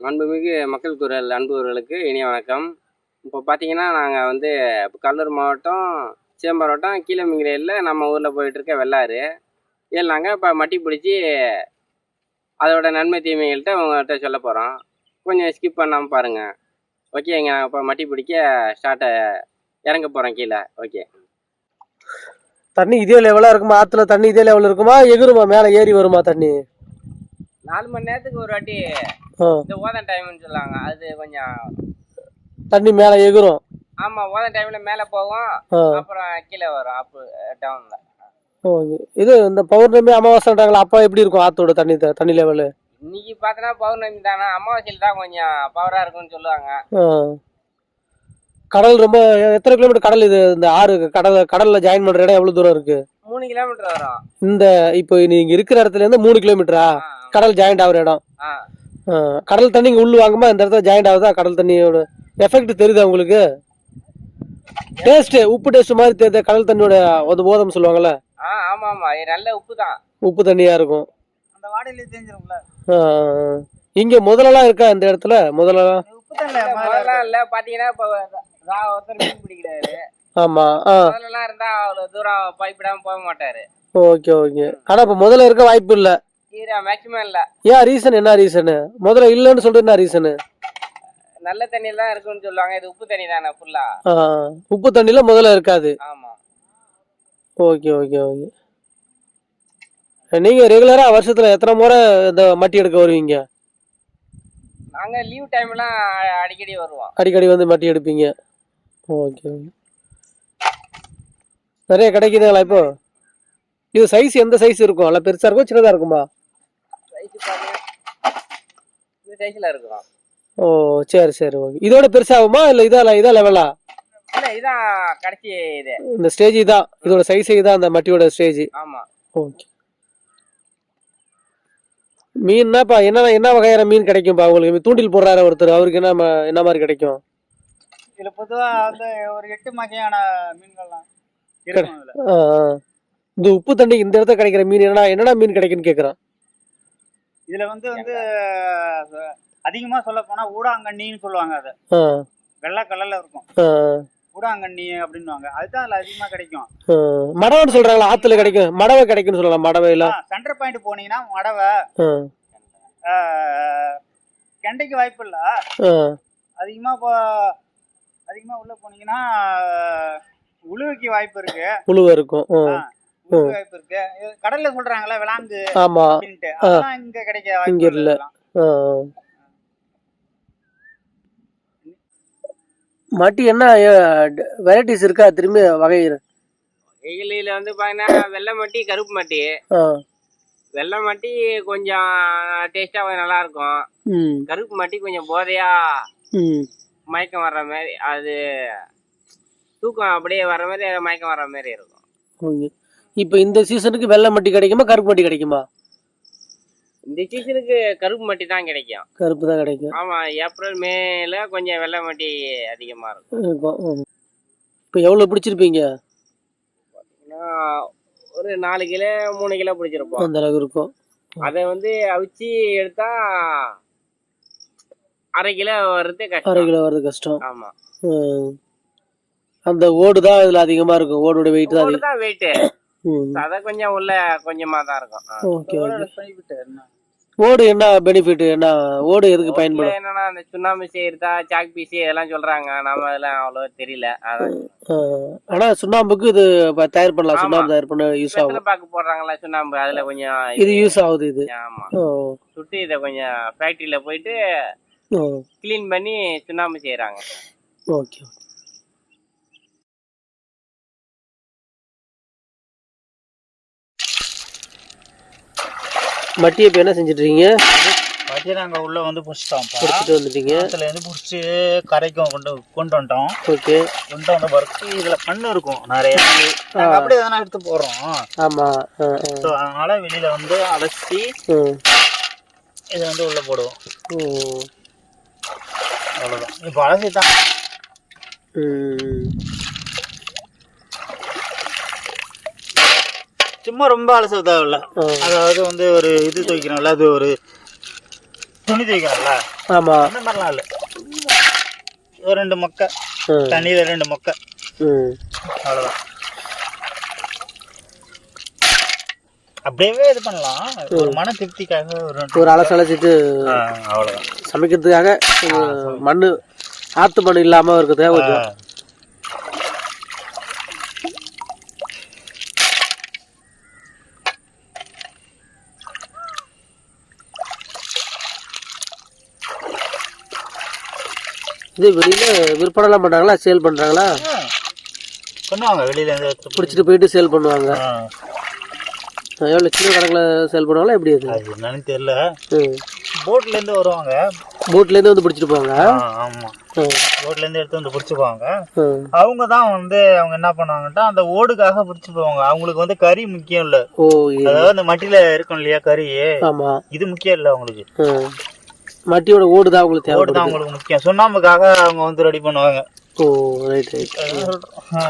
அன்புமிகு மக்கள் குரல் அன்புறவர்களுக்கு இனிய வணக்கம். இப்போ பார்த்தீங்கன்னா நாங்கள் வந்து இப்போ கடலூர் மாவட்டம் சேம்பரம் வட்டம் கீழமிங்கிரையில் நம்ம ஊரில் போயிட்டுருக்க வெள்ளாறு. இதில் நாங்கள் இப்போ மட்டி பிடிச்சி அதோட நன்மை தீமைகள்கிட்ட உங்கள்கிட்ட சொல்ல போகிறோம் கொஞ்சம் ஸ்கிப் பண்ணாமல் பாருங்கள் ஓகேங்க நாங்கள் இப்போ மட்டி பிடிக்க ஸ்டார்ட்டை இறங்க போகிறோம் கீழே. ஓகே தண்ணி இதே லெவலாக இருக்குமா? ஆற்றுல தண்ணி இதே லெவலில் இருக்குமா? எகுருமா? மேலே ஏறி வருமா தண்ணி? நாலு மணி நேரத்துக்கு ஒரு வாட்டி இந்த ஓதன் டைம்னு சொல்லுவாங்க. அது கொஞ்சம் தண்ணி மேல எகுரும் ஆமாம் ஓதன் டைமில் மேலே போகும் அப்புறம் கீழே வரும் அப்பு டவுனில். இது இந்த பௌர்ணமி அமாவாசைன்றாங்களா அப்பா எப்படி இருக்கும் ஆத்தோட தண்ணி தண்ணி லெவலு இன்னைக்கு பார்த்தோன்னா பௌர்ணமி தானே அமாவாசையில் தான் கொஞ்சம் பவராக இருக்கும்னு சொல்லுவாங்க. கடல் ரொம்ப எத்தனை கிலோமீட்டர் கடல் இது இந்த ஆறு கடல் கடல்ல ஜாயின் பண்ற இடம் எவ்வளவு தூரம் இருக்கு? மூணு கிலோமீட்டர் வரும். இந்த இப்போ நீங்க இருக்கிற இடத்துல இருந்து மூணு கிலோமீட்டரா கடல் ஜாயிண்ட் ஆகுற இடம். கடல் தண்ணி இங்க உள்ள வாங்குமா இந்த இடத்துல ஜாயிண்ட் ஆகுதா? கடல் தண்ணியோட எஃபெக்ட் தெரியுதா உங்களுக்கு? டேஸ்ட் உப்பு டேஸ்ட் மாதிரி தெரியுதா? கடல் தண்ணியோட ஒரு போதம் சொல்லுவாங்கல்ல? ஆ ஆமாம் ஆமாம் இது நல்ல உப்பு தான் உப்பு தண்ணியா இருக்கும். அந்த வாடையில தெரிஞ்சிரும்ல. இங்க முதலெல்லாம் இருக்கா இந்த இடத்துல? முதலெல்லாம் உப்பு தண்ணில முதல்லாம் இல்லை. பார்த்தீங்கன்னா இப்போ ஒருத்தர் மீன் பிடிக்கிறாரு. ஆமா முதல்லலாம் இருந்தால் அவ்வளோ தூரம் பைப்பிடாமல் போக மாட்டார். Okay okay. ஆனா இப்ப முதல்ல இருக்க வாய்ப்பு இல்ல. மேக்ஸிமம் இல்லை. ஏன் ரீசன் என்ன ரீசனு முதல்ல இல்லைன்னு சொல்றது என்ன ரீசனு நல்ல தண்ணியில் தான் இருக்குன்னு சொல்லுவாங்க. இது உப்பு தண்ணி தானே ஃபுல்லாக உப்பு தண்ணியில முதல்ல இருக்காது. ஆமாம் ஓகே ஓகே ஓகே. நீங்க ரெகுலரா வருஷத்துல எத்தனை முறை இந்த மட்டி எடுக்க வருவீங்க? நாங்கள் லீவ் டைம்லாம் அடிக்கடி வருவோம். அடிக்கடி வந்து மட்டி எடுப்பீங்க. Okay okay. நிறைய கிடைக்குதுங்களா இப்போ? இது சைஸ் எந்த சைஸ் இருக்கும்? நல்லா பெருசா இருக்கும் சின்னதா இருக்குமா? ஓ சரி சரி ஓகே இதோட பெருசாகுமா? இல்ல இதா இதா லெவலா இல்லை இதான் கடைசி இது. இந்த ஸ்டேஜ் இதான் இதோட சைஸ் இதான் அந்த மட்டியோட ஸ்டேஜ் ஆமாம் ஓகே மீன்னாப்பா என்ன என்ன வகையான மீன் கிடைக்கும்பா உங்களுக்கு? தூண்டில் போடுறாரு ஒருத்தர். அவருக்கு என்ன என்ன மாதிரி கிடைக்கும்? இதுல பொதுவா வந்து ஒரு எட்டு வகையான மீன்கள்லாம். இந்த உப்பு தண்ணி இந்த இடத்துல கிடைக்கிற மீன் என்னடா என்னடா மீன் கிடைக்குன்னு கேக்குறான். இதுல வந்து வந்து அதிகமா சொல்ல போனா ஊடாங்கண்ணின்னு சொல்லுவாங்க அது. வெள்ளை கலர்ல இருக்கும். ஊடாங்கண்ணி அப்படின்னுவாங்க. அதுதான் அதுல அதிகமா கிடைக்கும். மடவைன்னு சொல்றாங்களா ஆத்துல கிடைக்கும். மடவை கிடைக்குன்னு சொல்லலாம் மடவை எல்லாம் சென்டர் பாயிண்ட் போனீங்கன்னா மடவை. கெண்டைக்கு வாய்ப்பு இல்ல. அதிகமா அதிகமா உள்ள போனீங்கன்னா உழுவைக்கு வாய்ப்பு இருக்கு. உழுவ இருக்கும். வாய்ப்பு இருக்கு. கடல்ல சொல்றாங்கல்ல விளாங்கு ஆமா. இங்க கிடைக்க இங்க இல்ல. மட்டி என்ன வெரைட்டிஸ் இருக்கா? திரும்பி வகை வெயிலில் வந்து பார்த்தீங்கன்னா வெள்ளை மட்டி கருப்பு மட்டி. வெள்ளை மட்டி கொஞ்சம் டேஸ்ட்டாக நல்லா இருக்கும். கருப்பு மட்டி கொஞ்சம் போதையா. மயக்கம் வர்ற மாதிரி அது தூக்கம் அப்படியே வர்ற மாதிரி மயக்கம் வர்ற மாதிரி இருக்கும். ஓகே. இப்போ இந்த சீசனுக்கு வெள்ளை மட்டி கிடைக்குமா கருப்பு மட்டி கிடைக்குமா? இந்த சீசனுக்கு கருப்பு மட்டி தான் கிடைக்கும். கருப்பு தான் கிடைக்கும். ஆமாம் ஏப்ரல் மேல கொஞ்சம் வெள்ளை மட்டி அதிகமாக இருக்கும். இப்போ எவ்வளோ பிடிச்சிருப்பீங்க? ஒரு நாலு கிலோ மூணு கிலோ பிடிச்சிருப்போம். அந்த அளவுக்கு இருக்கும். அதை வந்து அவிச்சு எடுத்தா அரை கிலோ வர்றது அரை கிலோ வர்றது கஷ்டம். ஆமா. ம். அந்த ஓடு தான் இதில் அதிகமாக இருக்கும். ஓடோட வெயிட் தான் அதிகம். தான் வெயிட்டு ம். அதை கொஞ்சம் உள்ள கொஞ்சமா தான் இருக்கும். Okay okay? ஓடு என்ன பெனிஃபிட் என்ன ஓடு எதுக்கு பயன்படும்? என்னன்னா அந்த சுண்ணாம்பு செய்யறதா சாக் பீஸ் இதெல்லாம் சொல்றாங்க. நம்ம அதெல்லாம் அவ்வளோ தெரியல. ஆனா சுண்ணாம்புக்கு இது தயார் பண்ணலாம். சுண்ணாம்பு தயார் பண்ண யூஸ் ஆகும். பாக்கு போடுறாங்களா சுண்ணாம்பு. அதுல கொஞ்சம் இது யூஸ் ஆகுது இது. ஆமா. ஓ. சுட்டு இதை கொஞ்சம் ஃபேக்டரியில போயிட்டு க்ளீன் பண்ணி சுண்ணாம்பு செய்யறாங்க ஓகே. மட்டி இப்போ என்ன செஞ்சுட்டு இருக்கீங்க பாத்தி நாங்க உள்ள வந்து புடிச்சிட்டோம்ப்பா. எடுத்துட்டு வந்துட்டீங்க. இருந்து புடிச்சு கரைக்கும் கொண்டு கொண்டு வந்துட்டோம். ஓகே. கொண்டு வந்த பிறகு இதுல மண்ணு இருக்கும் நிறைய. அப்படியே தானே எடுத்து போடுறோம். ஆமா. ஆ, ஆ. ஸோ அதனால வெளியில வந்து அலசி. இதை வந்து உள்ள போடுவோம். ம். அவ்வளவுதான். இப்போ அலசி தான் சும்மா ரொம்ப அலச தேவையில்ல. அதாவது வந்து ஒரு இது துவைக்கணும்ல அது ஒரு துணி துவைக்கிறோம்ல ஆமா. அந்த மாதிரிலாம் இல்லை. ஒரு ரெண்டு மொக்கை தண்ணியில் ரெண்டு மொக்கை. அவ்வளோதான் அப்படியே இது பண்ணலாம். ஒரு மன திருப்திக்காக ஒரு ரெண்டு- ஒரு அலசு அலசிட்டு அவ்வளோதான் சமைக்கிறதுக்காக மண்ணு ஆத்து மண் இல்லாம இருக்கிறதுக்காக கொஞ்சம் இது வெளியில விற்பனைலாம் பண்றாங்களா? சேல் பண்றாங்களா. பண்ணுவாங்க. வெளியில. பிடிச்சிட்டு போயிட்டு சேல் பண்ணுவாங்க. எவ்வளோ கிலோ கணக்கில் சேல் பண்ணுவாங்களா? எப்படி அது? என்னன்னு தெரியல. ம். போட்ல இருந்து வருவாங்க. போட்லேருந்து வந்து பிடிச்சிட்டு போவாங்க? ஆ, ஆமா. ம், போட்ல இருந்து எடுத்து வந்து பிடிச்சிக்குவாங்க ம். அவங்க தான் வந்து அவங்க என்ன பண்ணுவாங்கன்னா அந்த ஓடுக்காக பிடிச்சி போவாங்க. அவங்களுக்கு வந்து கறி முக்கியம் இல்ல. ஓ அதாவது அந்த மட்டில இருக்கும் இல்லையா கறி? ஆமா. இது முக்கியம் இல்ல அவங்களுக்கு. மட்டியோட ஓடு தான் அவங்களுக்கு தேவை ஓடு தான் அவங்களுக்கு முக்கியம். சுண்ணாம்புக்காக அவங்க வந்து ரெடி பண்ணுவாங்க. ஓ ரைட் ரைட் ஆ.